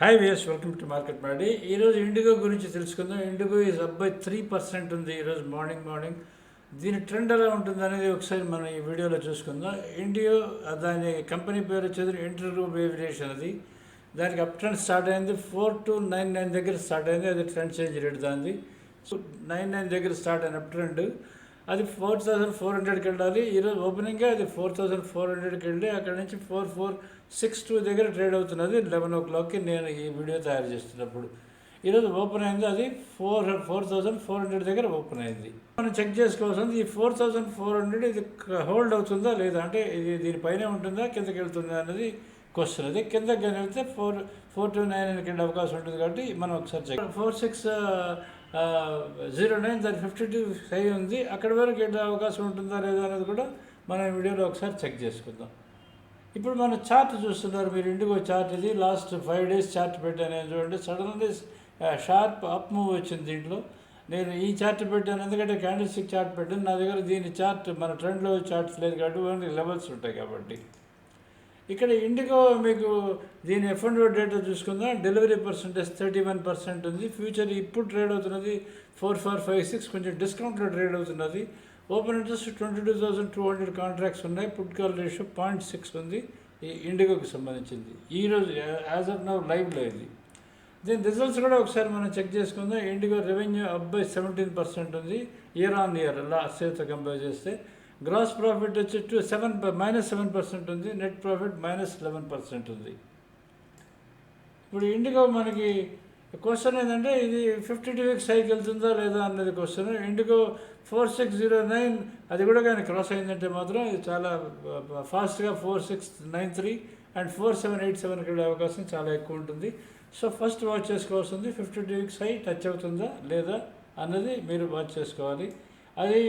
Hi వియస్ welcome to market మాడి ఈరోజు ఇండిగో గురించి తెలుసుకుందాం. IndiGo is up by three percent ఉంది ఈరోజు మార్నింగ్ మార్నింగ్ దీని ట్రెండ్ ఎలా ఉంటుంది అనేది ఒకసారి మనం ఈ వీడియోలో చూసుకుందాం. ఇండియో దాని కంపెనీ పేరు వచ్చేది ఇంటర్గ్రూప్ ఏవియేషన్ అది. దానికి అప్ ట్రెండ్ స్టార్ట్ అయింది. ఫోర్ టు నైన్ నైన్ దగ్గర స్టార్ట్ అయింది. అది ట్రెండ్ చేంజ్ రేట్ దాన్ని నైన్ నైన్ దగ్గర స్టార్ట్ అయిన అప్ ట్రెండ్ అది ఫోర్ థౌజండ్ ఫోర్ హండ్రెడ్కి వెళ్ళాలి. ఈరోజు ఓపెనింగ్గా అది ఫోర్ థౌజండ్ ఫోర్ హండ్రెడ్కి వెళ్ళి అక్కడ నుంచి ఫోర్ ఫోర్ సిక్స్ టూ దగ్గర ట్రేడ్ అవుతున్నది లెవెన్ ఓ క్లాక్కి నేను ఈ వీడియో తయారు చేస్తున్నప్పుడు. ఈరోజు ఓపెన్ అయింది అది four four thousand four hundred దగ్గర ఓపెన్ అయింది. మనం చెక్ చేసుకోవాల్సింది ఈ ఫోర్ థౌజండ్ ఫోర్ హండ్రెడ్ ఇది హోల్డ్ అవుతుందా లేదా? అంటే ఇది దీనిపైనే ఉంటుందా? కిందకి వెళ్తుందా అనేది క్వశ్చన్ అది. కిందకి కానీ వెళ్తే ఫోర్ ఫోర్ టు నైన్కి వెళ్ళే అవకాశం ఉంటుంది కాబట్టి మనం ఒకసారి check four six zero nine దాని ఫిఫ్టీ టూ ఫైవ్ ఉంది. అక్కడి వరకు వెళ్ళే అవకాశం ఉంటుందా లేదా అనేది కూడా మనం ఈ వీడియోలో ఒకసారి చెక్ చేసుకుందాం. ఇప్పుడు మన చార్ట్ చూస్తున్నారు మీరు. ఇండిగో చార్ట్ ఇది. లాస్ట్ ఫైవ్ డేస్ చార్ట్ పెట్టాను. చూడండి సడన్లీ షార్ప్ అప్ మూవ్ వచ్చింది దీంట్లో. నేను ఈ చార్ట్ పెట్టాను. ఎందుకంటే క్యాండిల్స్టిక్ చార్ట్ పెట్టాను. నా దగ్గర దీని చార్ట్ మన ట్రెండ్లో చార్ట్స్ లేదు కాబట్టి ఓన్లీ లెవెల్స్ ఉంటాయి కాబట్టి. ఇక్కడ ఇండిగో మీకు దీని ఎఫ్ అండ్ డేటా చూసుకుందాం. Delivery percentage thirty one percent ఉంది. ఫ్యూచర్ ఇప్పుడు ట్రేడ్ అవుతున్నది ఫోర్ ఫోర్ ఫైవ్ సిక్స్ కొంచెం డిస్కౌంట్లో ట్రేడ్ అవుతున్నది. Open interest twenty two thousand two hundred contracts ఉన్నాయి put call ratio point six ఉంది. ఈ ఇండిగోకి సంబంధించింది. ఈరోజు యాజ్ ఆఫ్ నవ్ లైవ్లో ఇది. దీని రిజల్ట్స్ కూడా ఒకసారి మనం చెక్ చేసుకుందాం. IndiGo revenue up by seventeen percent ఉంది. ఇయర్ ఆన్ ఇయర్ లాస్ట్ ఇయర్తో కంపేర్ చేస్తే గ్రాస్ ప్రాఫిట్ వచ్చి two seven minus seven percent ఉంది net profit minus eleven percent ఉంది. ఇప్పుడు ఇండిగో మనకి క్వశ్చన్ ఏంటంటే ఇది ఫిఫ్టీ టూ వీక్స్ హైకి వెళ్తుందా లేదా అన్నది question IndiGo four six zero nine అది కూడా కానీ క్రాస్ అయిందంటే మాత్రం ఇది చాలా ఫాస్ట్గా four six nine three and four seven eight సెవెన్కి వెళ్ళే అవకాశం చాలా ఎక్కువ ఉంటుంది. సో ఫస్ట్ వాచ్ చేసుకోవాల్సింది fifty two weeks high touch అవుతుందా లేదా అన్నది మీరు వాచ్ చేసుకోవాలి. అది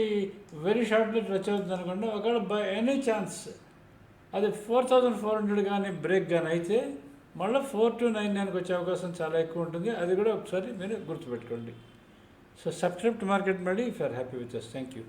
వెరీ షార్ట్లీ టచ్ అవుతుంది అనుకోండి. ఒకవేళ బై ఎనీ ఛాన్స్ అది ఫోర్ థౌజండ్ ఫోర్ హండ్రెడ్ కానీ బ్రేక్ కానీ అయితే మళ్ళీ ఫోర్ టు నైన్ నైన్కి వచ్చే అవకాశం చాలా ఎక్కువ ఉంటుంది. అది కూడా ఒకసారి మీరు గుర్తుపెట్టుకోండి. సో సబ్స్క్రిప్ట్ మార్కెట్ మళ్ళీ if are happy with us thank you